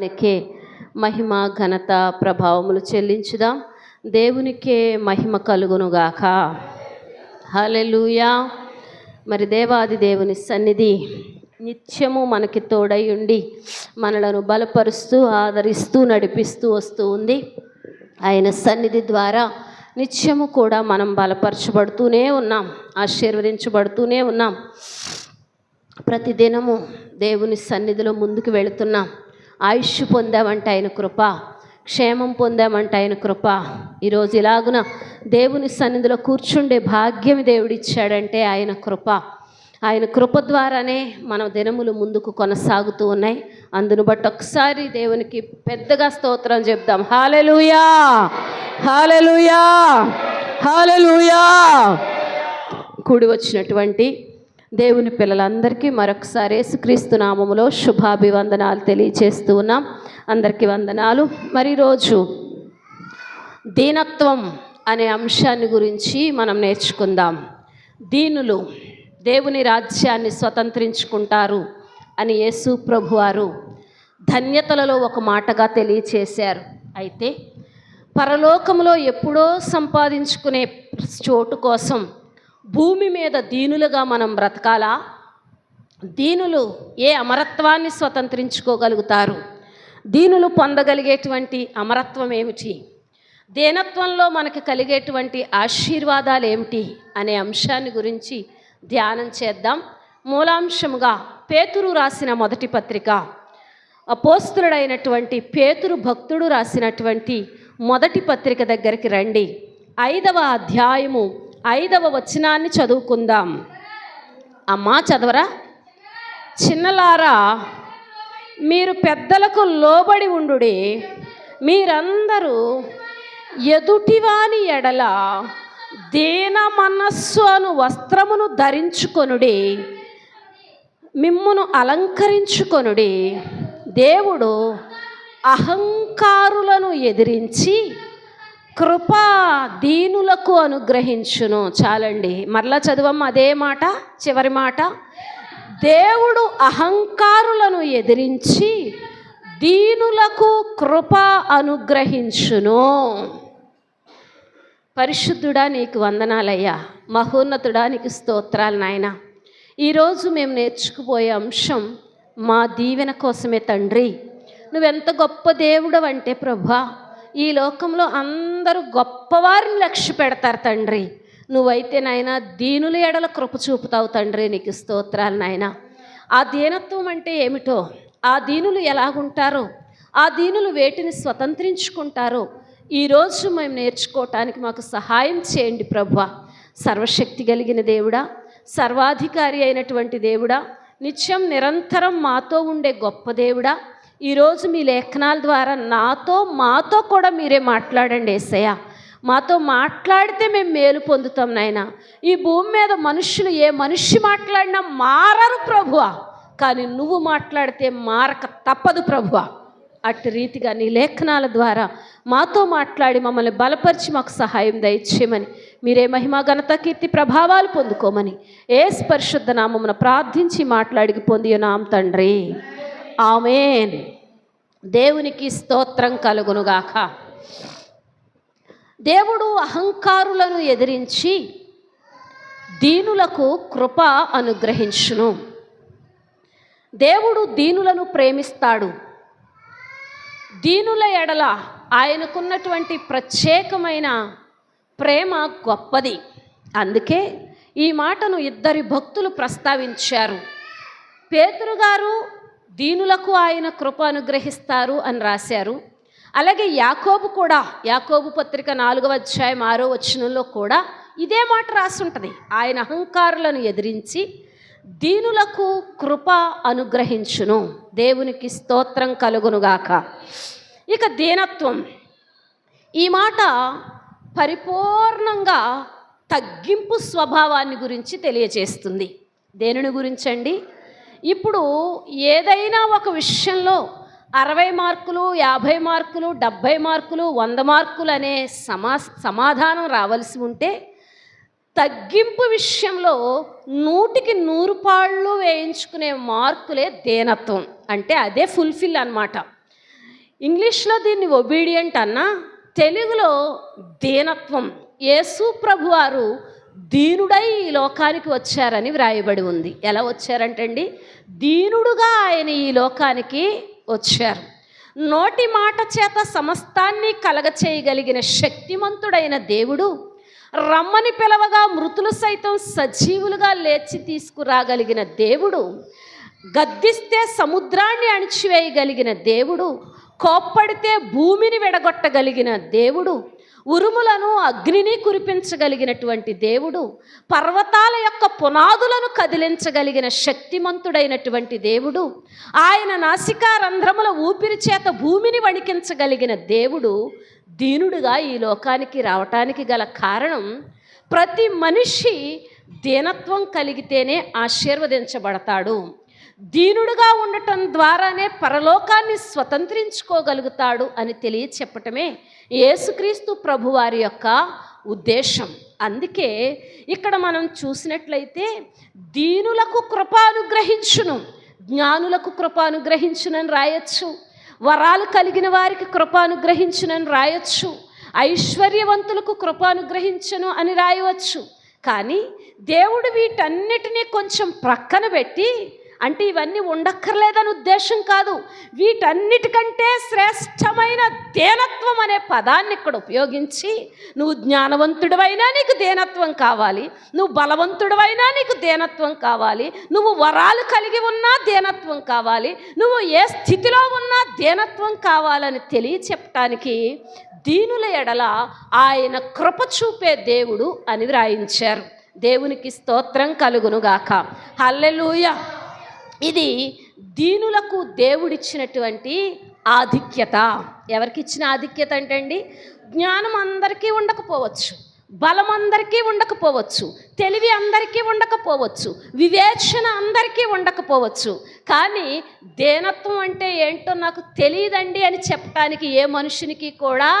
దేవునికే మహిమ ఘనత ప్రభావములు చెల్లించుదాం. దేవునికే మహిమ కలుగునుగాక. హలెలుయా మరి దేవాది దేవుని సన్నిధి నిత్యము మనకి తోడై ఉండి మనలను బలపరుస్తూ ఆదరిస్తూ నడిపిస్తూ వస్తూ ఉంది. ఆయన సన్నిధి ద్వారా నిత్యము కూడా మనం బలపరచబడుతూనే ఉన్నాం ఆశీర్వదించబడుతూనే ఉన్నాం. ప్రతిదినము దేవుని సన్నిధిలో ముందుకు వెళుతున్నాం. ఆయుష్ పొందామంటే ఆయన కృప క్షేమం పొందామంటే ఆయన కృప. ఈరోజు ఇలాగున దేవుని సన్నిధిలో కూర్చుండే భాగ్యం దేవుడిచ్చాడంటే ఆయన కృప. ఆయన కృప ద్వారానే మన దినములు ముందుకు కొనసాగుతూ ఉన్నాయి. అందును బట్టి ఒకసారి దేవునికి పెద్దగా స్తోత్రం చెప్దాం. హాలెలుయా హాలెలుయా హాలెలుయా కూడి వచ్చినటువంటి దేవుని పిల్లలందరికీ మరొకసారి యేసుక్రీస్తు నామములో శుభాభివందనాలు తెలియచేస్తూ ఉన్నాం. అందరికీ వందనాలు. మరి రోజు దీనత్వం అనే అంశాన్ని గురించి మనం నేర్చుకుందాం. దీనులు దేవుని రాజ్యాన్ని స్వతంత్రించుకుంటారు అని యేసు ప్రభువారు ధన్యతలలో ఒక మాటగా తెలియచేశారు. అయితే పరలోకంలో ఎప్పుడో సంపాదించుకునే చోటు కోసం భూమి మీద దీనులుగా మనం బ్రతకాలా? దీనులు ఏ అమరత్వాన్ని స్వతంత్రించుకోగలుగుతారు? దీనులు పొందగలిగేటువంటి అమరత్వం ఏమిటి? దీనత్వంలో మనకు కలిగేటువంటి ఆశీర్వాదాలు ఏమిటి అనే అంశాన్ని గురించి ధ్యానం చేద్దాం. మూలాంశముగా పేతురు రాసిన మొదటి పత్రిక. అపోస్తుడైనటువంటి పేతురు భక్తుడు రాసినటువంటి మొదటి పత్రిక దగ్గరికి రండి. ఐదవ అధ్యాయము ఐదవ వచనాన్ని చదువుకుందాం. అమ్మా చదవరా? చిన్నలారా మీరు పెద్దలకు లోబడి ఉండు మీరందరూ ఎదుటివాని ఎడల దీన మనస్సు అను వస్త్రమును ధరించుకొనుడి. మిమ్మును అలంకరించుకొనుడి. దేవుడు అహంకారులను ఎదిరించి కృప దీనులకు అనుగ్రహించును. చాలండి. మరలా చదువమ్మ అదే మాట చివరి మాట. దేవుడు అహంకారులను ఎదిరించి దీనులకు కృప అనుగ్రహించును. పరిశుద్ధుడా నీకు వందనాలయ్యా. మహోన్నతుడా నీకు స్తోత్రాలు నాయన. ఈరోజు మేము నేర్చుకుపోయే అంశం మా దీవెన కోసమే తండ్రి. నువ్వెంత గొప్ప దేవుడవంటే ప్రభా ఈ లోకంలో అందరూ గొప్పవారిని లక్ష్య పెడతారు తండ్రి. నువ్వైతే నాయన దీనుల ఎడల కృప చూపుతావు తండ్రి నీకు స్తోత్రాలు నాయన. ఆ దీనత్వం అంటే ఏమిటో? ఆ దీనులు ఎలాగుంటారో? ఆ దీనులు వేటిని స్వతంత్రించుకుంటారో? ఈరోజు మేము నేర్చుకోవటానికి మాకు సహాయం చేయండి ప్రభు సర్వశక్తి కలిగిన దేవుడా సర్వాధికారి అయినటువంటి దేవుడా నిత్యం నిరంతరం మాతో ఉండే గొప్ప దేవుడా ఈరోజు మీ లేఖనాల ద్వారా నాతో మాతో కూడా మీరే మాట్లాడండి ఏసయ్య. మాతో మాట్లాడితే మేము మేలు పొందుతాం నాయన. ఈ భూమి మీద మనుషులు ఏ మనిషి మాట్లాడినా మారరు ప్రభువా. కానీ నువ్వు మాట్లాడితే మారక తప్పదు ప్రభువా. అట్టి రీతిగా నీ లేఖనాల ద్వారా మాతో మాట్లాడి మమ్మల్ని బలపరిచి మాకు సహాయం దయచేయమని మీరే మహిమ ఘనత కీర్తి ప్రభావాలు పొందుకోమని ఏ స్పరిశుద్ధ నామమున ప్రార్థించి మాట్లాడికి పొందియున్నాం తండ్రి. ఆమెన్. దేవునికి స్తోత్రం కలుగునుగాక. దేవుడు అహంకారులను ఎదిరించి దీనులకు కృప అనుగ్రహించును. దేవుడు దీనులను ప్రేమిస్తాడు. దీనుల ఎడల ఆయనకున్నటువంటి ప్రత్యేకమైన ప్రేమ గొప్పది. అందుకే ఈ మాటను ఇద్దరి భక్తులు ప్రస్తావించారు. పేతురు గారు దీనులకు ఆయన కృప అనుగ్రహిస్తారు అని రాశారు. అలాగే యాకోబు కూడా యాకోబు పత్రిక నాలుగవ అధ్యాయం ఆరో వచనంలో కూడా ఇదే మాట రాసుంటుంది. ఆయన అహంకారులను ఎదిరించి దీనులకు కృప అనుగ్రహించును. దేవునికి స్తోత్రం కలుగునుగాక. ఇక దీనత్వం. ఈ మాట పరిపూర్ణంగా తగ్గింపు స్వభావాన్ని గురించి తెలియజేస్తుంది. దేనిని గురించండి? ఇప్పుడు ఏదైనా ఒక విషయంలో అరవై మార్కులు యాభై మార్కులు డెబ్భై మార్కులు వంద మార్కులు అనే సమా సమాధానం రావాల్సి ఉంటే తగ్గింపు విషయంలో నూటికి నూరు పాళ్ళు వేయించుకునే మార్కులే దేనత్వం. అంటే అదే ఫుల్ఫిల్ అన్నమాట. ఇంగ్లీష్లో దీన్ని ఒబీడియంట్ అన్నా తెలుగులో దేనత్వం. యేసు ప్రభువారు దీనుడై ఈ లోకానికి వచ్చారని వ్రాయబడి ఉంది. ఎలా వచ్చారంటండి? దీనుడుగా ఆయన ఈ లోకానికి వచ్చారు. నోటి మాట చేత సమస్తాన్ని కలగచేయగలిగిన శక్తిమంతుడైన దేవుడు రమ్మని పిలవగా మృతులు సైతం సజీవులుగా లేచి తీసుకురాగలిగిన దేవుడు గద్దిస్తే సముద్రాన్ని అణిచివేయగలిగిన దేవుడు కోప్పడితే భూమిని విడగొట్టగలిగిన దేవుడు ఉరుములను అగ్నిని కురిపించగలిగినటువంటి దేవుడు పర్వతాల యొక్క పునాదులను కదిలించగలిగిన శక్తిమంతుడైనటువంటి దేవుడు ఆయన నాసికా రంధ్రముల ఊపిరి చేత భూమిని వణికించగలిగిన దేవుడు దీనుడుగా ఈ లోకానికి రావటానికి గల కారణం ప్రతి మనిషి దీనత్వం కలిగితేనే ఆశీర్వదించబడతాడు. దీనుడుగా ఉండటం ద్వారానే పరలోకాన్ని స్వతంత్రించుకోగలుగుతాడు అని తెలియచెప్పటమే యేసుక్రీస్తు ప్రభువారి యొక్క ఉద్దేశం. అందుకే ఇక్కడ మనం చూసినట్లయితే దీనులకు కృపానుగ్రహించును. జ్ఞానులకు కృపానుగ్రహించునని రాయొచ్చు. వరాలు కలిగిన వారికి కృపానుగ్రహించునని రాయొచ్చు. ఐశ్వర్యవంతులకు కృపానుగ్రహించను అని రాయవచ్చు. కానీ దేవుడు వీటన్నిటినీ కొంచెం ప్రక్కన పెట్టి అంటే ఇవన్నీ ఉండక్కర్లేదని ఉద్దేశం కాదు. వీటన్నిటికంటే శ్రేష్టమైన దేనత్వం అనే పదాన్ని ఇక్కడ ఉపయోగించి నువ్వు జ్ఞానవంతుడివైనా నీకు దేనత్వం కావాలి. నువ్వు బలవంతుడివైనా నీకు దేనత్వం కావాలి. నువ్వు వరాలు కలిగి ఉన్నా దేనత్వం కావాలి. నువ్వు ఏ స్థితిలో ఉన్నా దేనత్వం కావాలని తెలియచెప్పటానికి దీనుల ఎడల ఆయన కృప చూపే దేవుడు అని వ్రాయించారు. దేవునికి స్తోత్రం కలుగునుగాక. హల్లెలూయా! ఇది దీనులకు దేవుడిచ్చినటువంటి ఆధిక్యత. ఎవరికి ఇచ్చిన ఆధిక్యత అంటే అండి జ్ఞానం అందరికీ ఉండకపోవచ్చు బలం అందరికీ ఉండకపోవచ్చు తెలివి అందరికీ ఉండకపోవచ్చు వివేచన అందరికీ ఉండకపోవచ్చు. కానీ దేనత్వం అంటే ఏంటో నాకు తెలియదండి అని చెప్పడానికి ఏ మనుషునికి కూడా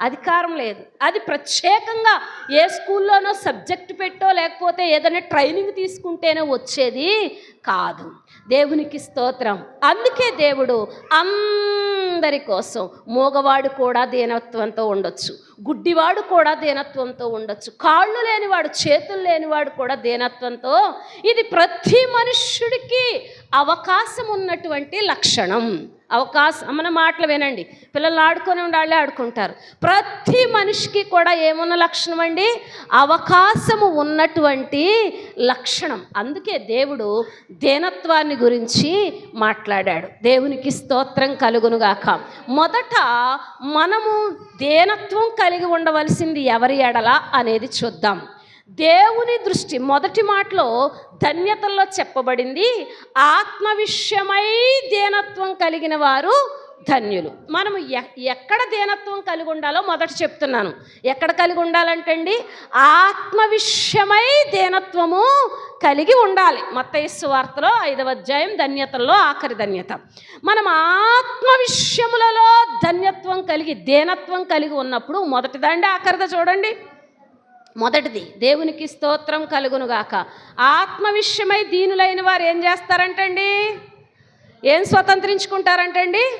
అధికారం లేదు. అది ప్రత్యేకంగా ఏ స్కూల్లోనో సబ్జెక్ట్ పెట్టో లేకపోతే ఏదైనా ట్రైనింగ్ తీసుకుంటేనే వచ్చేది కాదు. దేవునికి స్తోత్రం. అందుకే దేవుడు అందరి కోసం మూగవాడు కూడా దీనత్వంతో ఉండొచ్చు. గుడ్డివాడు కూడా దీనత్వంతో ఉండొచ్చు. కాళ్ళు లేనివాడు చేతులు లేనివాడు కూడా దీనత్వంతో ఇది ప్రతి మనుష్యుడికి అవకాశం ఉన్నటువంటి లక్షణం. అవకాశం మన మాటలు వినండి. పిల్లలు ఆడుకొని ఉండాలి ఆడుకుంటారు. ప్రతి మనిషికి కూడా ఏమున్న లక్షణం అండి? అవకాశము ఉన్నటువంటి లక్షణం. అందుకే దేవుడు దేనత్వాన్ని గురించి మాట్లాడాడు. దేవునికి స్తోత్రం కలుగునుగాక. మొదట మనము దేనత్వం కలిగి ఉండవలసింది ఎవరి ఎడల అనేది చూద్దాం. దేవుని దృష్టి మొదటి మాటలో ధన్యతల్లో చెప్పబడింది. ఆత్మ విషయమై దేనత్వం కలిగిన వారు ధన్యులు. మనము ఎ- ఎక్కడ దేనత్వం కలిగి ఉండాలో మొదట చెప్తున్నాను. ఎక్కడ కలిగి ఉండాలంటండి? ఆత్మ విషయమై దేనత్వము కలిగి ఉండాలి. మత్తయస్సు వార్తలో ఐదవ అధ్యాయం ధన్యతల్లో ఆఖరి ధన్యత. మనం ఆత్మ విషయములలో ధన్యత్వం కలిగి దేనత్వం కలిగి ఉన్నప్పుడు మొదటిదండి ఆఖరిద చూడండి. మొదటిది దేవునికి స్తోత్రం కలుగునుగాక. ఆత్మ విషయమై దీనులైన వారు ఏం చేస్తారంటండి? ఏం స్వతంత్రించుకుంటారంటండి?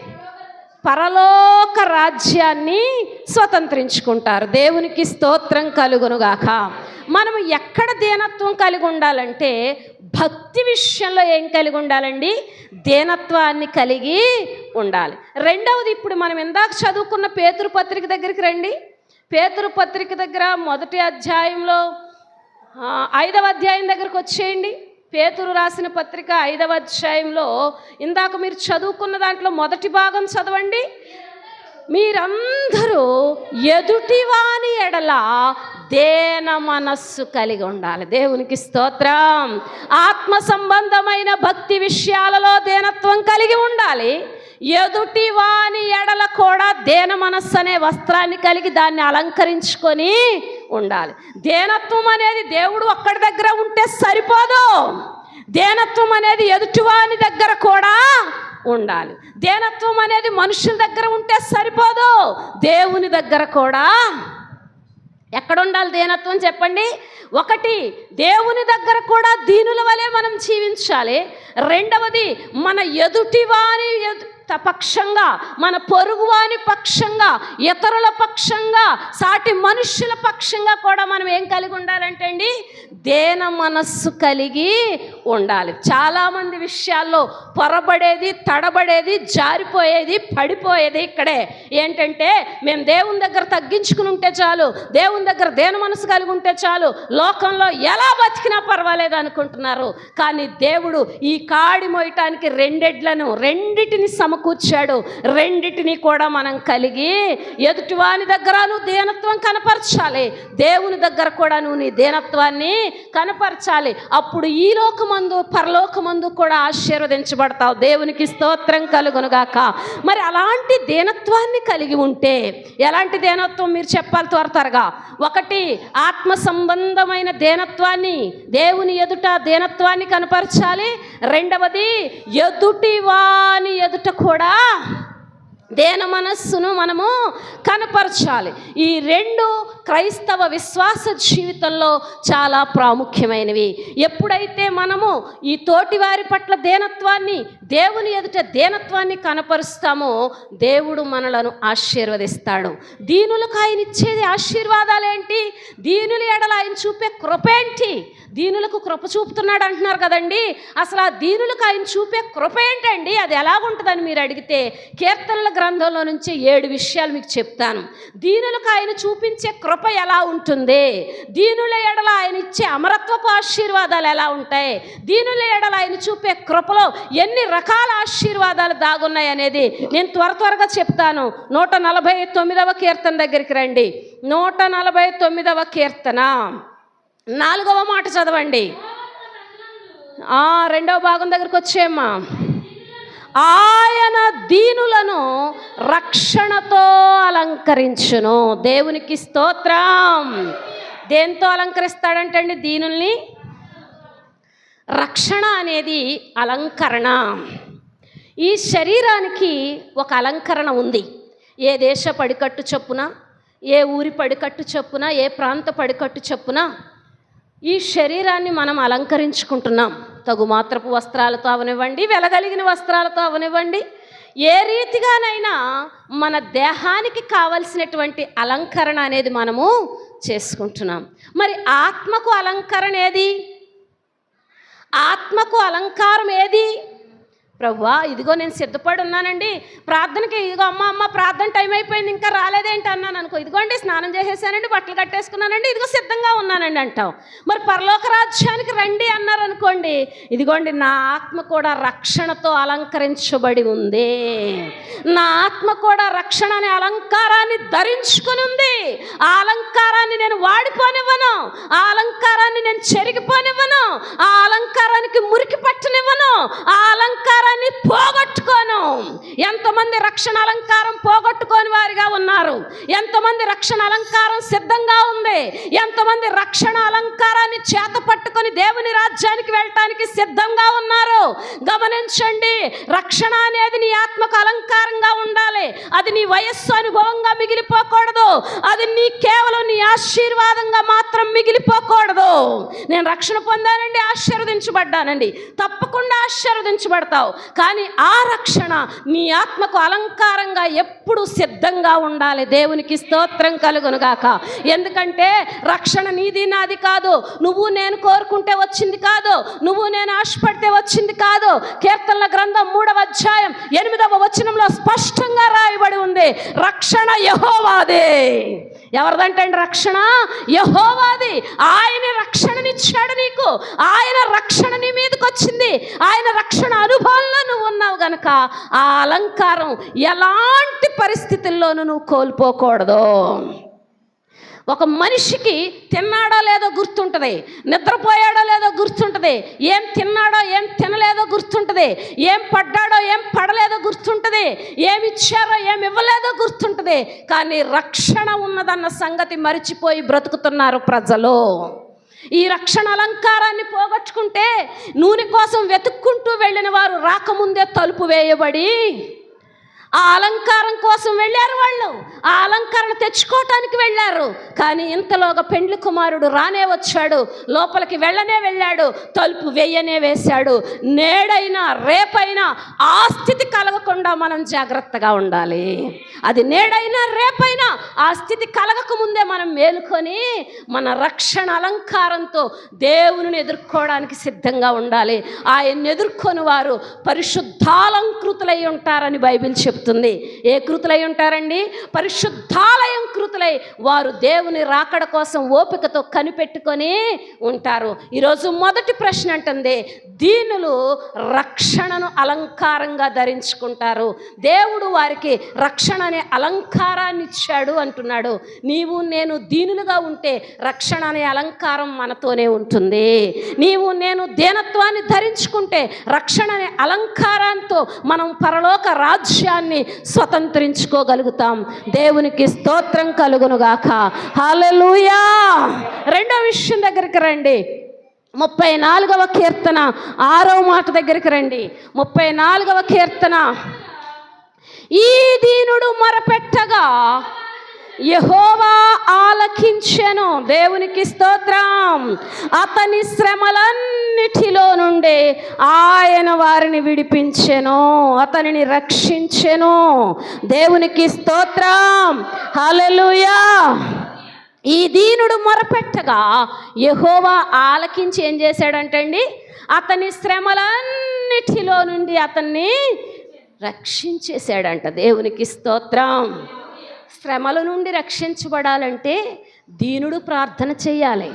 పరలోక రాజ్యాన్ని స్వతంత్రించుకుంటారు. దేవునికి స్తోత్రం కలుగునుగాక. మనం ఎక్కడ దేనత్వం కలిగి ఉండాలంటే భక్తి విషయంలో ఏం కలిగి ఉండాలండి? దేనత్వాన్ని కలిగి ఉండాలి. రెండవది ఇప్పుడు మనం ఇందాక చదువుకున్న పేతురు పత్రిక దగ్గరికి రండి. పేతురు పత్రిక దగ్గర మొదటి అధ్యాయంలో ఐదవ అధ్యాయం దగ్గరకు వచ్చేయండి. పేతురు రాసిన పత్రిక ఐదవ అధ్యాయంలో ఇందాక మీరు చదువుకున్న దాంట్లో మొదటి భాగం చదవండి. మీరందరూ ఎదుటివాని ఎడల దేన మనస్సు కలిగి ఉండాలి. దేవునికి స్తోత్రం. ఆత్మ సంబంధమైన భక్తి విషయాలలో దేనత్వం కలిగి ఉండాలి. ఎదుటి వాని ఎడల కూడా దేన మనస్సు అనే వస్త్రాన్ని కలిగి దాన్ని అలంకరించుకొని ఉండాలి. దేనత్వం అనేది దేవుడు ఒక్కడి దగ్గర ఉంటే సరిపోదు. దేనత్వం అనేది ఎదుటివాని దగ్గర కూడా ఉండాలి. దేనత్వం అనేది మనుషుల దగ్గర ఉంటే సరిపోదు. దేవుని దగ్గర కూడా ఎక్కడ ఉండాలి దేనత్వం చెప్పండి? ఒకటి దేవుని దగ్గర కూడా దీనుల వలె మనం జీవించాలి. రెండవది మన ఎదుటి వారి ఎదు పక్షంగా మన పొరుగువాని పక్షంగా ఇతరుల పక్షంగా సాటి మనుష్యుల పక్షంగా కూడా మనం ఏం కలిగి ఉండాలంటే అండి దేన మనస్సు కలిగి ఉండాలి. చాలామంది విషయాల్లో పొరబడేది తడబడేది జారిపోయేది పడిపోయేది ఇక్కడే. ఏంటంటే మేము దేవుని దగ్గర తగ్గించుకుని ఉంటే చాలు దేవుని దగ్గర దేన మనసు కలిగి ఉంటే చాలు లోకంలో ఎలా బతికినా పర్వాలేదు అనుకుంటున్నారు. కానీ దేవుడు ఈ కాడి మోయటానికి రెండెడ్లను రెండిటిని సమకూర్చాడు రెండిటిని కూడా మనం కలిగి ఎదుటివాని దగ్గర నువ్వు దీనత్వం కనపరచాలి. దేవుని దగ్గర కూడా నువ్వు నీ దీనత్వాన్ని కనపరచాలి. అప్పుడు ఈ లోకమందు పరలోకమందు కూడా ఆశీర్వదించబడతావు. దేవునికి స్తోత్రం కలుగునుగాక. మరి అలాంటి దీనత్వాన్ని కలిగి ఉంటే ఎలాంటి దీనత్వం మీరు చెప్పాలి త్వర త్వరగా? ఒకటి ఆత్మ సంబంధమైన దీనత్వాన్ని దేవుని ఎదుట దీనత్వాన్ని కనపరచాలి. రెండవది ఎదుటి వాని ఎదుట కూడా దేన మనస్సును మనము కనపరచాలి. ఈ రెండు క్రైస్తవ విశ్వాస జీవితంలో చాలా ప్రాముఖ్యమైనవి. ఎప్పుడైతే మనము ఈ తోటివారి పట్ల దేనత్వాన్ని దేవుని ఎదుట దేనత్వాన్ని కనపరుస్తామో దేవుడు మనలను ఆశీర్వదిస్తాడు. దీనులకు ఆయన ఇచ్చేది ఆశీర్వాదాలేంటి? దీనుల ఎడల ఆయన చూపే కృపేంటి దీనులకు కృప చూపుతున్నాడు అంటున్నారు కదండి. అసలు ఆ దీనులకు ఆయన చూపే కృప ఏంటండి? అది ఎలాగుంటుందని మీరు అడిగితే కీర్తనల గ్రంథంలో నుంచి ఏడు విషయాలు మీకు చెప్తాను. దీనులకు ఆయన చూపించే కృప ఎలా ఉంటుంది? దీనుల ఎడల ఆయన ఇచ్చే అమరత్వపు ఆశీర్వాదాలు ఎలా ఉంటాయి? దీనుల ఎడల ఆయన చూపే కృపలో ఎన్ని రకాల ఆశీర్వాదాలు దాగున్నాయి అనేది నేను త్వర త్వరగా చెప్తాను. నూట నలభై తొమ్మిదవ కీర్తన దగ్గరికి రండి. నూట నలభై తొమ్మిదవ కీర్తన. నాలుగవ మాట చదవండి. ఆ, రెండవ భాగం దగ్గరకు వచ్చేమ్మా ఆయన దీనులను రక్షణతో అలంకరించును. దేవునికి స్తోత్రం. దేంతో అలంకరిస్తాడంటండి దీనుల్ని? రక్షణ అనేది అలంకరణ. ఈ శరీరానికి ఒక అలంకరణ ఉంది. ఏ దేశ పడికట్టు చొప్పున ఏ ఊరి పడికట్టు చొప్పున ఏ ప్రాంత పడికట్టు చొప్పున ఈ శరీరాన్ని మనం అలంకరించుకుంటున్నాం. తగు మాత్రపు వస్త్రాలతో అవనివ్వండి వెలగలిగిన వస్త్రాలతో అవనివ్వండి. ఏ రీతిగానైనా మన దేహానికి కావలసినటువంటి అలంకరణ అనేది మనము చేసుకుంటున్నాం. మరి ఆత్మకు అలంకరణ ఏది? ఆత్మకు అలంకారం ఏది? ప్రవ్వా ఇదిగో నేను సిద్ధపడి ఉన్నానండి ప్రార్థనకి ఇదిగో అమ్మ అమ్మ ప్రార్థన టైం అయిపోయింది ఇంకా రాలేదేంటి? అన్నాను అనుకో ఇదిగోండి స్నానం చేసేసానండి బట్టలు కట్టేసుకున్నానండి ఇదిగో సిద్ధంగా ఉన్నానండి అంటాం మరి పరలోక రాజ్యానికి రండి అన్నారు అనుకోండి ఇదిగోండి నా ఆత్మ కూడా రక్షణతో అలంకరించబడి ఉంది. నా ఆత్మ కూడా రక్షణ అనే అలంకారాన్ని ధరించుకుని ఉంది. ఆ అలంకారాన్ని నేను వాడిపోనివ్వను. ఆ అలంకారాన్ని నేను చెరిగిపోనివ్వను ఆ అలంకారానికి మురికి పట్టనివ్వను ఆ అలంకారాన్ని పోగొట్టుకోను ఎంతమంది అలంకారం ఉన్నారు ఎంతమంది రక్షణ అలంకారం సిద్ధంగా ఉంది? ఎంతమంది రక్షణ అలంకారాన్ని చేత పట్టుకొని దేవుని రాజ్యానికి వెళ్ళటానికి సిద్ధంగా ఉన్నారు? గమనించండి రక్షణ అనేది నీ ఆత్మకు అలంకారంగా ఉండాలి. అది నీ వయస్సు అనుభవంగా మిగిలిపోకూడదు. అది నీ కేవలం నీ ఆశీర్వాదంగా మాత్రం మిగిలిపోకూడదు. నేను రక్షణ పొందానండి ఆశీర్వదించబడ్డానండి. తప్పకుండా ఆశీర్వదించబడతావు. కానీ ఆ రక్షణ నీ ఆత్మకు అలంకారంగా ఎప్పుడు సిద్ధంగా ఉండాలి. దేవునికి స్తోత్రం కలుగునుగాక. ఎందుకంటే రక్షణ నీది నాది కాదు. నువ్వు నేను కోరుకుంటే వచ్చింది కాదు. నువ్వు నేను ఆశపడితే వచ్చింది కాదు. కీర్తనల గ్రంథం మూడవ అధ్యాయం ఎనిమిదవ వచనంలో స్పష్టంగా రాయబడి ఉంది. రక్షణ యహోవాదే. ఎవరిదంటండి రక్షణ? యహోవాది. ఆయన రక్షణనిచ్చాడు నీకు. ఆయన రక్షణ నీ మీదకి వచ్చింది. ఆయన రక్షణ అనుభవంలో నువ్వు ఉన్నావు గనక ఆ అలంకారం ఎలాంటి పరిస్థితుల్లోనూ నువ్వు కోల్పోకూడదు. ఒక మనిషికి తిన్నాడో లేదో గుర్తుంటుంది నిద్రపోయాడో లేదో గుర్తుంటుంది ఏం తిన్నాడో ఏం తినలేదో గుర్తుంటుంది ఏం పడ్డాడో ఏం పడలేదో గుర్తుంటుంది ఏమి ఇచ్చారో ఏమి ఇవ్వలేదో గుర్తుంటుంది కానీ రక్షణ ఉన్నదన్న సంగతి మరిచిపోయి బ్రతుకుతున్నారు ప్రజలు. ఈ రక్షణ అలంకారాన్ని పోగొట్టుకుంటే నూనె కోసం వెతుక్కుంటూ వెళ్ళిన వారు రాకముందే తలుపు వేయబడి ఆ అలంకారం కోసం వెళ్ళారు వాళ్ళు. ఆ అలంకరణ తెచ్చుకోవటానికి వెళ్ళారు. కానీ ఇంతలోగా పెండ్లి కుమారుడు రానే వచ్చాడు. లోపలికి వెళ్ళనే వెళ్ళాడు. తలుపు వెయ్యనే వేశాడు. నేడైనా రేపైనా ఆ స్థితి కలగకుండా మనం జాగ్రత్తగా ఉండాలి. అది నేడైనా రేపైనా ఆ స్థితి కలగక ముందే మనం మేలుకొని మన రక్షణ అలంకారంతో దేవుని ఎదుర్కోవడానికి సిద్ధంగా ఉండాలి. ఆయన్ని ఎదుర్కొని వారు పరిశుద్ధాలంకృతులై ఉంటారని బైబిల్ చెప్తుంది. ఏ కృతులై ఉంటారండి? పరిశుద్ధాలయం కృతులై. వారు దేవుని రాకడ కోసం ఓపికతో కనిపెట్టుకొని ఉంటారు. ఈరోజు మొదటి ప్రశ్న అంటుంది. దీనులు రక్షణను అలంకారంగా ధరించుకుంటారు. దేవుడు వారికి రక్షణ అనే అలంకారాన్ని ఇచ్చాడు అంటున్నాడు. నీవు నేను దీనులుగా ఉంటే రక్షణ అనే అలంకారం మనతోనే ఉంటుంది. నీవు నేను దీనత్వాన్ని ధరించుకుంటే రక్షణ అనే అలంకారంతో మనం పరలోక రాజ్యాన్ని స్వతంత్రించుకోగలుగుతాం. దేవునికి స్తోత్రం కలుగునుగాక. హల్లెలూయా! రెండో విషయం దగ్గరికి రండి. ముప్పై నాలుగవ కీర్తన ఆరో మాట దగ్గరికి రండి. ముప్పై నాలుగవ కీర్తన. ఈ దీనుడు మొరపెట్టగా యహోవా ఆలకించెను. దేవునికి స్తోత్రం. అతని శ్రమలన్నిటిలో నుండి ఆయన వారిని విడిపించెను. అతనిని రక్షించెను. దేవునికి స్తోత్రం. హలలుయా ఈ దీనుడు మొరపెట్టగా యహోవా ఆలకించి ఏం చేశాడంటండి అతని శ్రమలన్నిటిలో నుండి అతన్ని రక్షించేశాడంట. దేవునికి స్తోత్రం. శ్రమల నుండి రక్షించబడాలంటే దీనుడు ప్రార్థన చేయాలి.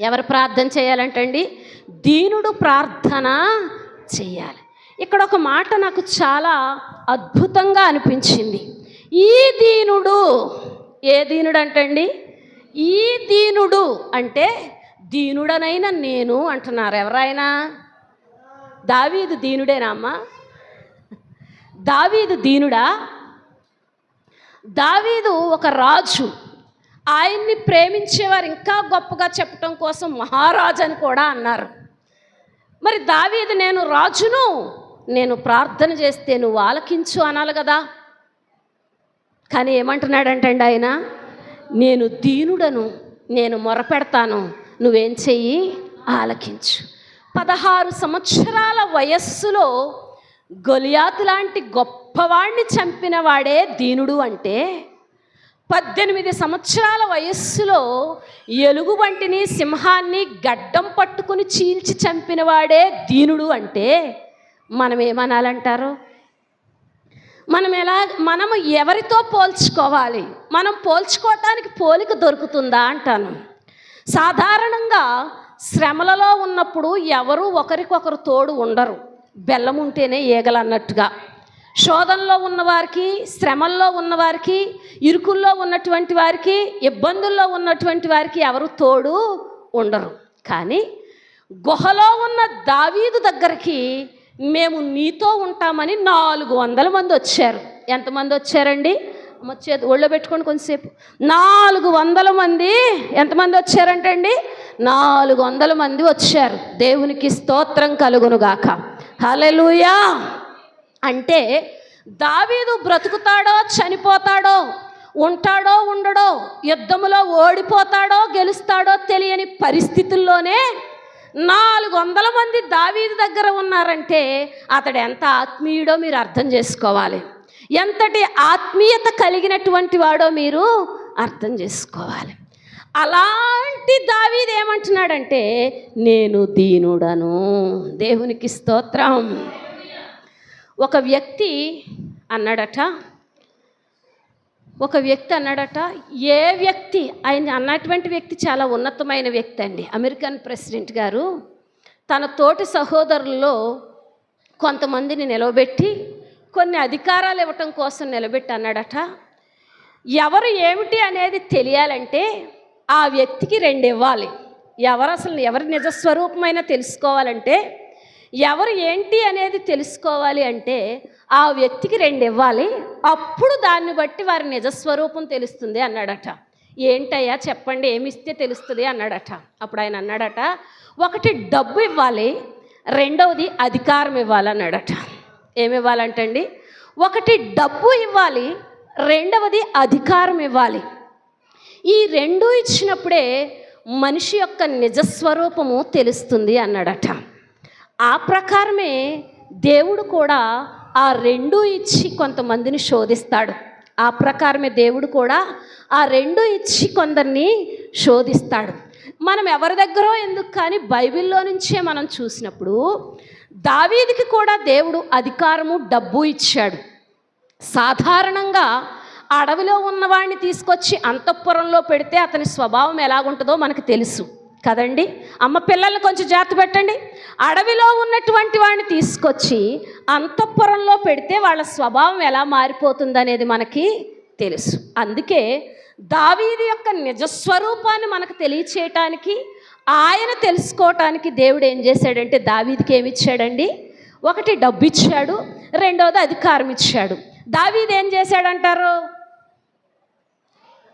ఎవరు ప్రార్థన చేయాలంటండి? దీనుడు ప్రార్థన చేయాలి. ఇక్కడ ఒక మాట నాకు చాలా అద్భుతంగా అనిపించింది. ఈ దీనుడు ఏ దీనుడు అంటండి ఈ దీనుడు అంటే దీనుడనైన నేను అంటున్నారు. ఎవరైనా దావీదు దీనుడేనా అమ్మా? దావీదు దీనుడా? దావీదు ఒక రాజు. ఆయన్ని ప్రేమించేవారు ఇంకా గొప్పగా చెప్పటం కోసం మహారాజు అని కూడా అన్నారు. మరి దావీదు నేను రాజును నేను ప్రార్థన చేస్తే నువ్వు ఆలకించు అనాలి కదా. కానీ ఏమంటున్నాడంటండి ఆయన? నేను దీనుడను నేను మొరపెడతాను నువ్వేం చెయ్యి? ఆలకించు. పదహారు సంవత్సరాల వయస్సులో గొలియాతు లాంటి గొప్ప గొప్పవాణ్ణి చంపిన వాడే దీనుడు అంటే పద్దెనిమిది సంవత్సరాల వయస్సులో ఎలుగుబంటిని సింహాన్ని గడ్డం పట్టుకుని చీల్చి చంపిన వాడే దీనుడు అంటే మనం ఏమనాలంటారు మనం ఎలా మనము ఎవరితో పోల్చుకోవాలి? మనం పోల్చుకోవటానికి పోలిక దొరుకుతుందా అంటాను. సాధారణంగా శ్రమలలో ఉన్నప్పుడు ఎవరు ఒకరికొకరు తోడు ఉండరు. బెల్లం ఉంటేనే ఈగలు అన్నట్టుగా శోధనలో ఉన్నవారికి శ్రమల్లో ఉన్నవారికి ఇరుకుల్లో ఉన్నటువంటి వారికి ఇబ్బందుల్లో ఉన్నటువంటి వారికి ఎవరు తోడు ఉండరు. కానీ గుహలో ఉన్న దావీదు దగ్గరికి మేము నీతో ఉంటామని నాలుగు వందల మంది వచ్చారు. ఎంతమంది వచ్చారండి? వచ్చేది చేతి ఒళ్ళో పెట్టుకోండి కొంచెంసేపు నాలుగు వందల మంది ఎంతమంది వచ్చారంటే అండి? నాలుగు వందల మంది వచ్చారు. దేవునికి స్తోత్రం కలుగునుగాక. హల్లెలూయా! అంటే దావీదు బ్రతుకుతాడో చనిపోతాడో ఉంటాడో ఉండడో యుద్ధములో ఓడిపోతాడో గెలుస్తాడో తెలియని పరిస్థితుల్లోనే నాలుగు వందల మంది దావీదు దగ్గర ఉన్నారంటే అతడు ఎంత ఆత్మీయుడో మీరు అర్థం చేసుకోవాలి. ఎంతటి ఆత్మీయత కలిగినటువంటి వాడో మీరు అర్థం చేసుకోవాలి. అలాంటి దావీది ఏమంటున్నాడంటే నేను దీనుడను. దేవునికి స్తోత్రం. ఒక వ్యక్తి అన్నాడట ఒక వ్యక్తి అన్నాడట ఏ వ్యక్తి ఆయన అన్నటువంటి వ్యక్తి చాలా ఉన్నతమైన వ్యక్తి అండి. అమెరికన్ ప్రెసిడెంట్ గారు తన తోటి సహోదరుల్లో కొంతమందిని నిలవబెట్టి కొన్ని అధికారాలు ఇవ్వటం కోసం నిలబెట్టి అన్నాడట. ఎవరు ఏమిటి అనేది తెలియాలంటే ఆ వ్యక్తికి రెండు ఇవ్వాలి. ఎవరు అసలు ఎవరి నిజస్వరూపమైనా తెలుసుకోవాలంటే ఎవరు ఏంటి అనేది తెలుసుకోవాలి అంటే ఆ వ్యక్తికి రెండు ఇవ్వాలి. అప్పుడు దాన్ని బట్టి వారి నిజస్వరూపం తెలుస్తుంది అన్నాడట. ఏంటయ్యా చెప్పండి ఏమి ఇస్తే తెలుస్తుంది అన్నాడట. అప్పుడు ఆయన అన్నాడట ఒకటి డబ్బు ఇవ్వాలి రెండవది అధికారం ఇవ్వాలన్నాడట ఏమి ఇవ్వాలంటండి? ఒకటి డబ్బు ఇవ్వాలి రెండవది అధికారం ఇవ్వాలి. ఈ రెండు ఇచ్చినప్పుడే మనిషి యొక్క నిజస్వరూపము తెలుస్తుంది అన్నాడట. ఆ ప్రకారమే దేవుడు కూడా ఆ రెండు ఇచ్చి కొంతమందిని శోధిస్తాడు. ఆ ప్రకారమే దేవుడు కూడా ఆ రెండు ఇచ్చి కొందరిని శోధిస్తాడు. మనం ఎవరి దగ్గరో ఎందుకు కానీ బైబిల్లో నుంచే మనం చూసినప్పుడు దావీదికి కూడా దేవుడు అధికారము డబ్బు ఇచ్చాడు. సాధారణంగా అడవిలో ఉన్నవాడిని తీసుకొచ్చి అంతఃపురంలో పెడితే అతని స్వభావం ఎలాగుంటుందో మనకు తెలుసు. కదండి? అమ్మ పిల్లల్ని కొంచెం జాగ్రత్త పెట్టండి. అడవిలో ఉన్నటువంటి వాడిని తీసుకొచ్చి అంతఃపురంలో పెడితే వాళ్ళ స్వభావం ఎలా మారిపోతుందనేది మనకి తెలుసు. అందుకే దావీది యొక్క నిజస్వరూపాన్ని మనకు తెలియచేయటానికి ఆయన తెలుసుకోవటానికి దేవుడు ఏం చేశాడంటే దావీదికి ఏమి ఇచ్చాడండి? ఒకటి డబ్బు ఇచ్చాడు రెండవది అధికారం ఇచ్చాడు. దావీది ఏం చేశాడంటారు?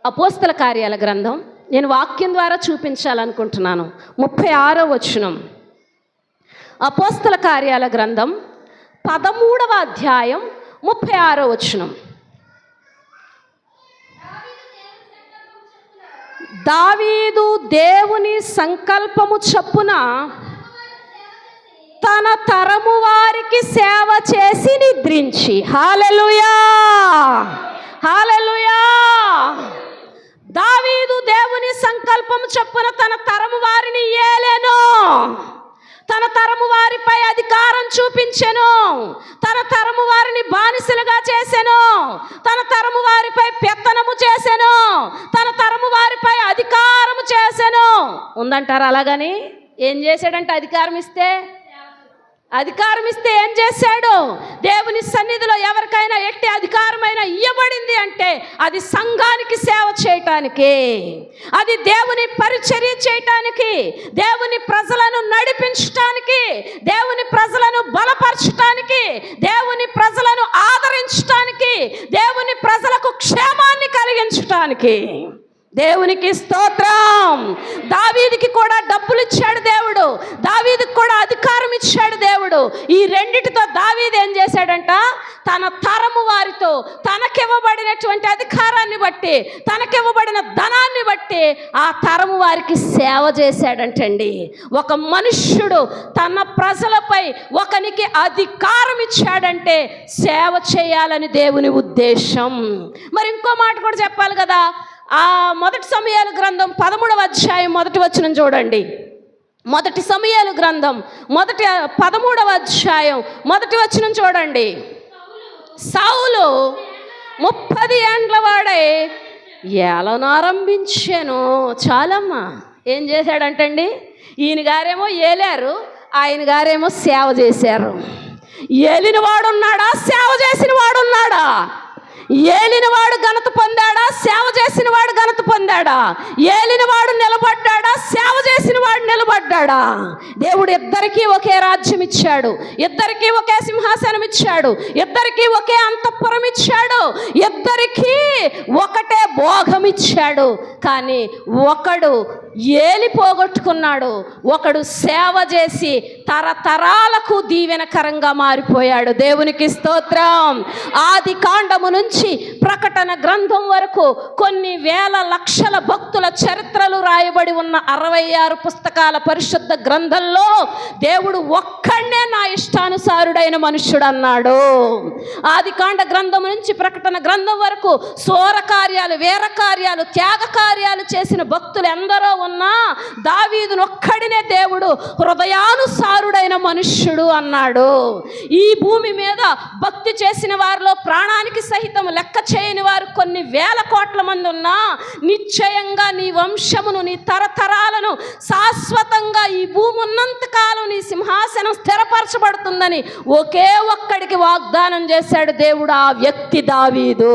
అపోస్తల కార్యాల గ్రంథం నేను వాక్యం ద్వారా చూపించాలనుకుంటున్నాను. ముప్పై ఆరో వచనం. అపోస్తల కార్యాల గ్రంథం పదమూడవ అధ్యాయం ముప్పై ఆరో వచనం. దావీదు దేవుని సంకల్పము చొప్పున తన తరము వారికి సేవ చేసి నిద్రించి. హాలెలుయా! హాలెలుయా! దావీదు దేవుని సంకల్పం చొప్పున తన తరము వారిని ఏలేను. తన తరము వారిపై అధికారం చూపించెను. తన తరము వారిని బానిసలుగా చేసెను. తన తరము వారిపై పెత్తనము చేసెను. తన తరము వారిపై అధికారము చేసెను. ఉందంటారు అలాగని? ఏం చేశాడంటే అధికారం ఇస్తే అధికారం ఇస్తే ఏం చేశాడు? దేవుని సన్నిధిలో ఎవరికైనా ఎట్టి అధికారమైన ఇవ్వబడింది అంటే అది సంఘానికి సేవ చేయటానికి. అది దేవుని పరిచర్య చేయటానికి దేవుని ప్రజలను నడిపించటానికి దేవుని ప్రజలను బలపరచటానికి దేవుని ప్రజలను ఆదరించటానికి దేవుని ప్రజలకు క్షేమాన్ని కలిగించటానికి. దేవునికి స్తోత్రం. దావీదికి కూడా డబ్బులు ఇచ్చాడు దేవుడు. దావీదికి కూడా అధికారం ఇచ్చాడు దేవుడు. ఈ రెండిటితో దావీది ఏం చేశాడంట? తన తరము వారితో తనకివ్వబడినటువంటి అధికారాన్ని బట్టి తనకివ్వబడిన ధనాన్ని బట్టి ఆ తరము వారికి సేవ చేశాడంటండి. ఒక మనుష్యుడు తన ప్రజలపై ఒకనికి అధికారం ఇచ్చాడంటే సేవ చేయాలని దేవుని ఉద్దేశం. మరి ఇంకో మాట కూడా చెప్పాలి కదా. ఆ మొదటి సమయాల గ్రంథం పదమూడవ అధ్యాయం మొదటి వచ్చిన చూడండి. మొదటి సమయాలు గ్రంథం మొదటి పదమూడవ అధ్యాయం మొదటి వచ్చిన చూడండి. సౌలు ముప్పది ఏండ్ల వాడే ఏలనారంభించాను చాలమ్మా. ఏం చేశాడంటండి? ఈయన గారేమో ఏలారు ఆయన గారేమో సేవ చేశారు. ఏలిన వాడున్నాడా సేవ చేసిన వాడున్నాడా ఏలినవాడు ఘనత పొందాడా? సేవ చేసిన వాడు ఘనత పొందాడా? ఏలినవాడు నిలబడ్డాడా? సేవ చేసిన వాడు నిలబడ్డాడా? దేవుడు ఇద్దరికీ ఒకే రాజ్యం ఇచ్చాడు. ఇద్దరికీ ఒకే సింహాసనం ఇచ్చాడు. ఇద్దరికీ ఒకే అంతఃపురం ఇచ్చాడు. ఇద్దరికీ ఒకటే భోగం ఇచ్చాడు. కానీ ఒకడు ఏలి పోగొట్టుకున్నాడు. ఒకడు సేవ చేసి తరతరాలకు దీవెనకరంగా మారిపోయాడు. దేవునికి స్తోత్రం. ఆది కాండము నుంచి ప్రకటన గ్రంథం వరకు కొన్ని వేల లక్షల భక్తుల చరిత్రలు రాయబడి ఉన్న అరవై ఆరు పుస్తకాల పరిశుద్ధ గ్రంథంలో దేవుడు ఒక్కడే నా ఇష్టానుసారుడైన మనుష్యుడు అన్నాడు. ఆది కాండ గ్రంథం నుంచి ప్రకటన గ్రంథం వరకు సోర కార్యాలు వేర కార్యాలు త్యాగ కార్యాలు చేసిన భక్తులు ఎందరో ఉన్నా దావీదును ఒక్కడినే దేవుడు హృదయానుసారుడైన మనుష్యుడు అన్నాడు. ఈ భూమి మీద భక్తి చేసిన వారిలో ప్రాణానికి సహితం లెక్క చేయని వారు కొన్ని వేల కోట్ల మంది ఉన్నా నిశ్చయంగా నీ వంశమును నీ తరతరాలను శాశ్వతంగా ఈ భూమి ఉన్నంతకాలం నీ సింహాసనం స్థిరపరచబడుతుందని ఒకే ఒక్కడికి వాగ్దానం చేశాడు దేవుడు ఆ వ్యక్తి దావీదు.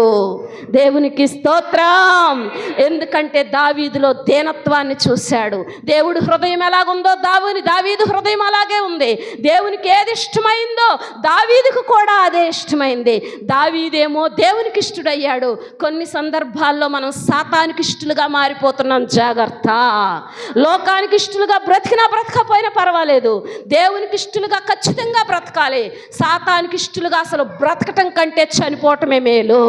దేవునికి స్తోత్రం. ఎందుకంటే దావీదులో దేనత్వాన్ని చూశాడు. దేవుడు హృదయం ఎలాగుందో దావుని దావీదు హృదయం అలాగే ఉంది. దేవునికి ఏది ఇష్టమైందో దావీదుకు కూడా అదే ఇష్టమైంది. దావీదేమో దేవునికి ఇష్టడయ్యాడు కొన్ని సందర్భాల్లో మనం సాతానికి ఇష్టలుగా మారిపోతున్నాం. జాగ్రత్త. లోకానికి ఇష్టలుగా బ్రతికినా బ్రతకపోయినా పర్వాలేదు. దేవునికి ఇష్టలుగా ఖచ్చితంగా బ్రతకాలి. సాతానికి ఇష్టలుగా అసలు బ్రతకటం కంటే చనిపోవటమే మేలు.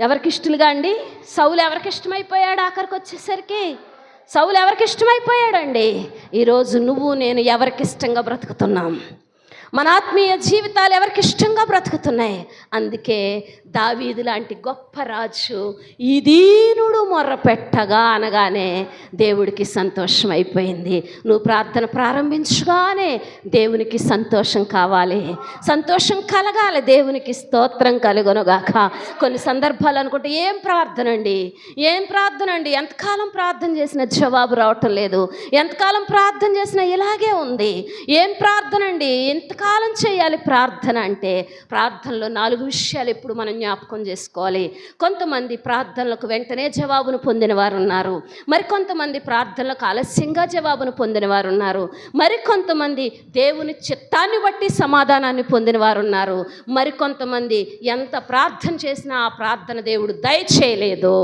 ఎవరికి ఇష్టలుగా అండి? సౌలు ఎవరికి ఇష్టమైపోయాడు ఆఖరికి వచ్చేసరికి సౌలు ఎవరికి ఇష్టమైపోయాడండి ఈరోజు నువ్వు నేను ఎవరికి ఇష్టంగా బ్రతుకుతున్నాం? మన ఆత్మీయ జీవితాలు ఎవరికి ఇష్టంగా బ్రతుకుతున్నాయి? అందుకే దావీది లాంటి గొప్ప రాజు ఈ దీనుడు మొర్రపెట్టగా అనగానే దేవుడికి సంతోషం అయిపోయింది. నువ్వు ప్రార్థన ప్రారంభించగానే దేవునికి సంతోషం కావాలి. సంతోషం కలగాలి. దేవునికి స్తోత్రం కలుగునుగాక. కొన్ని సందర్భాలు అనుకుంటే ఏం ప్రార్థన అండి ఏం ప్రార్థన అండి ఎంతకాలం ప్రార్థన చేసిన జవాబు రావటం లేదు. ఎంతకాలం ప్రార్థన చేసినా ఇలాగే ఉంది. ఏం ప్రార్థన అండి ఎంతకాలం చేయాలి ప్రార్థన అంటే ప్రార్థనలో నాలుగు విషయాలు ఇప్పుడు మనం జ్ఞాపకం చేసుకోవాలి. కొంతమంది ప్రార్థనలకు వెంటనే జవాబును పొందిన వారు ఉన్నారు మరికొంతమంది ప్రార్థనలకు ఆలస్యంగా జవాబును పొందిన వారు ఉన్నారు మరికొంతమంది దేవుని చిత్తాన్ని బట్టి సమాధానాన్ని పొందిన వారు ఉన్నారు మరికొంతమంది ఎంత ప్రార్థన చేసినా ఆ ప్రార్థన దేవుడు దయచేయలేదు.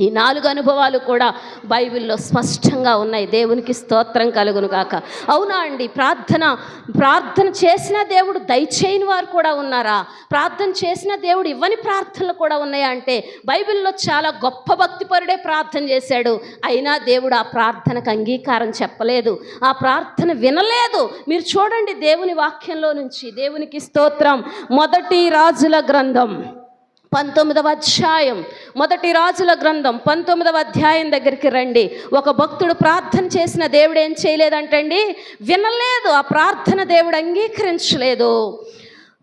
ఈ నాలుగు అనుభవాలు కూడా బైబిల్లో స్పష్టంగా ఉన్నాయి. దేవునికి స్తోత్రం కలుగును గాక. అవునా అండి? ప్రార్థన ప్రార్థన చేసిన దేవుడు దయచేయని వారు కూడా ఉన్నారా? ప్రార్థన చేసిన దేవుడు ఇవ్వని ప్రార్థనలు కూడా ఉన్నాయా అంటే బైబిల్లో చాలా గొప్ప భక్తిపరుడే ప్రార్థన చేశాడు. అయినా దేవుడు ఆ ప్రార్థనకు అంగీకారం చెప్పలేదు. ఆ ప్రార్థన వినలేదు. మీరు చూడండి దేవుని వాక్యంలో నుంచి. దేవునికి స్తోత్రం. మొదటి రాజుల గ్రంథం. పంతొమ్మిదవ అధ్యాయం. మొదటి రాజుల గ్రంథం పంతొమ్మిదవ అధ్యాయం దగ్గరికి రండి. ఒక భక్తుడు ప్రార్థన చేసిన దేవుడు ఏం చేయలేదంటండి? వినలేదు. ఆ ప్రార్థన దేవుడు అంగీకరించలేదు.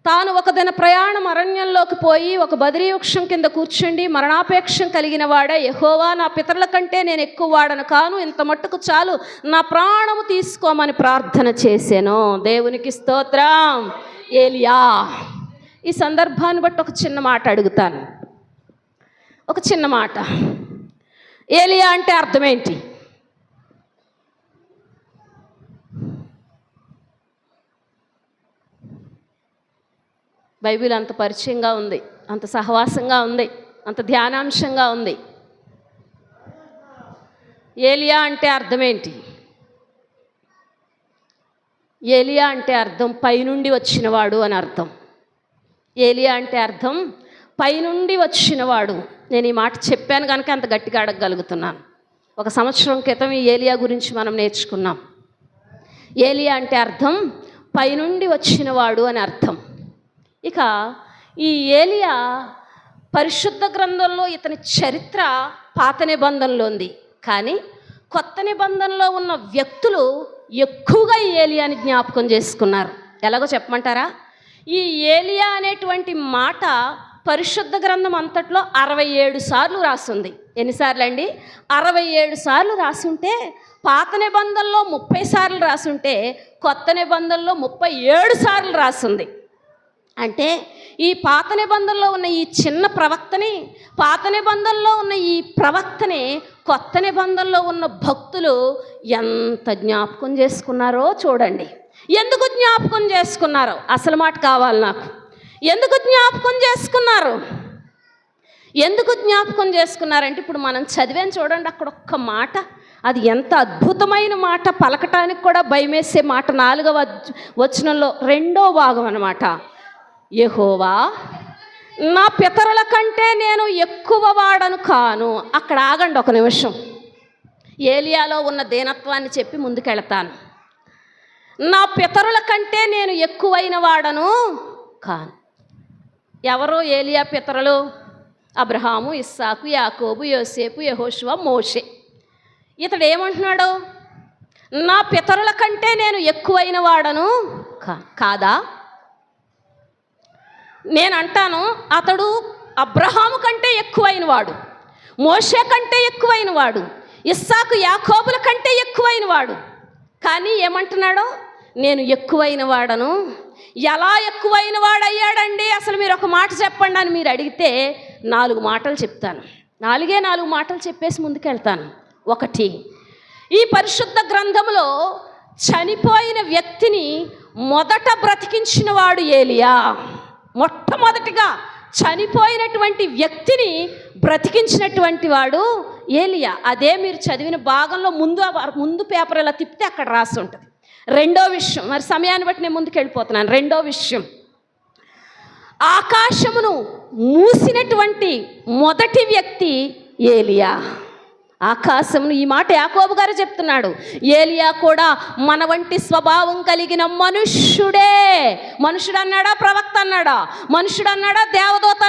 తాను ఒక దిన ప్రయాణం అరణ్యంలోకి పోయి ఒక బదిరీ వృక్షం కింద కూర్చుండి మరణాపేక్షం కలిగిన వాడే యహోవా నా పితరుల కంటే నేను ఎక్కువ వాడను కాను ఇంత మట్టుకు చాలు నా ప్రాణము తీసుకోమని ప్రార్థన చేశాను దేవునికి స్తోత్రం. ఏలియా. ఈ సందర్భాన్ని బట్టి ఒక చిన్న మాట అడుగుతాను. ఒక చిన్న మాట. ఏలియా అంటే అర్థమేంటి? బైబిల్ అంత పరిచయంగా ఉంది అంత సహవాసంగా ఉంది అంత ధ్యానాంశంగా ఉంది. ఏలియా అంటే అర్థం ఏంటి ఏలియా అంటే అర్థం పైనుండి వచ్చినవాడు అని అర్థం. ఏలియా అంటే అర్థం పైనుండి వచ్చినవాడు. నేను ఈ మాట చెప్పాను కనుక అంత గట్టిగా అడగగలుగుతున్నాను. ఒక సంవత్సరం క్రితం ఈ ఏలియా గురించి మనం నేర్చుకున్నాం. ఏలియా అంటే అర్థం పైనుండి వచ్చినవాడు అని అర్థం. ఇక ఈ ఏలియా పరిశుద్ధ గ్రంథంలో ఇతని చరిత్ర పాత నిబంధనలో ఉంది. కానీ కొత్త నిబంధనలో ఉన్న వ్యక్తులు ఎక్కువగా ఈ ఏలియాని జ్ఞాపకం చేసుకున్నారు. ఎలాగో చెప్పమంటారా? ఈ ఏలియా అనేటువంటి మాట పరిశుద్ధ గ్రంథం అంతట్లో అరవై ఏడు సార్లు రాస్తుంది ఎన్నిసార్లు అండి అరవై ఏడు సార్లు రాసుంటే పాత నిబంధనలో ముప్పై సార్లు రాసుంటే కొత్త నిబంధనలో ముప్పై ఏడు సార్లు రాసింది. అంటే ఈ పాత నిబంధనలో ఉన్న ఈ చిన్న ప్రవక్తని పాత నిబంధనలో ఉన్న ఈ ప్రవక్తని కొత్త నిబంధనలో ఉన్న భక్తులు ఎంత జ్ఞాపకం చేసుకున్నారో చూడండి. ఎందుకు జ్ఞాపకం చేసుకున్నారో? అసలు మాట కావాలి నాకు. ఎందుకు జ్ఞాపకం చేసుకున్నారు? ఎందుకు జ్ఞాపకం చేసుకున్నారంటే ఇప్పుడు మనం చదివాను చూడండి అక్కడ ఒక్క మాట. అది ఎంత అద్భుతమైన మాట. పలకటానికి కూడా భయమేసే మాట. నాలుగవ వచనంలో రెండో భాగం అన్నమాట. యహోవా నా పితరుల కంటే నేను ఎక్కువ వాడను కాను. అక్కడ ఆగండి ఒక నిమిషం. ఏలియాలో ఉన్న దీనత్వాన్ని చెప్పి ముందుకెళతాను. నా పితరుల కంటే నేను ఎక్కువైన వాడను కాను. ఎవరు ఏలియా పితరులు? అబ్రహాము ఇస్సాకు యాకోబు యోసేపు యహోషువ మోషే. ఇతడు ఏమంటున్నాడు? నా పితరుల కంటే నేను ఎక్కువైన వాడను కా- కాదా? నేను అంటాను అతడు అబ్రహాము కంటే ఎక్కువైన వాడు మోషే కంటే ఎక్కువైన వాడు ఇస్సాకు యాకోబుల కంటే ఎక్కువైన వాడు కానీ ఏమంటున్నాడో నేను ఎక్కువైన వాడను ఎలా ఎక్కువైన వాడయ్యాడండి అసలు మీరు ఒక మాట చెప్పండి అని మీరు అడిగితే నాలుగు మాటలు చెప్తాను. నాలుగే నాలుగు మాటలు చెప్పేసి ముందుకెళ్తాను. ఒకటి ఈ పరిశుద్ధ గ్రంథంలో చనిపోయిన వ్యక్తిని మొదట బ్రతికించిన వాడు ఏలియా. మొట్టమొదటిగా చనిపోయినటువంటి వ్యక్తిని బ్రతికించినటువంటి వాడు ఏలియా. అదే మీరు చదివిన భాగంలో ముందు ముందు పేపర్ ఇలా తిప్పితే అక్కడ రాసి ఉంటుంది. రెండో విషయం మరి సమయాన్ని బట్టి నేను ముందుకు వెళ్ళిపోతున్నాను. రెండో విషయం ఆకాశమును మూసినటువంటి మొదటి వ్యక్తి ఏలియా. ఆకాశం ఈ మాట యాకోబు గారు చెప్తున్నాడు. ఏలియా కూడా మన వంటి స్వభావం కలిగిన మనుష్యుడే. మనుషుడు అన్నాడా ప్రవక్త అన్నాడా? మనుషుడు అన్నాడా దేవదూత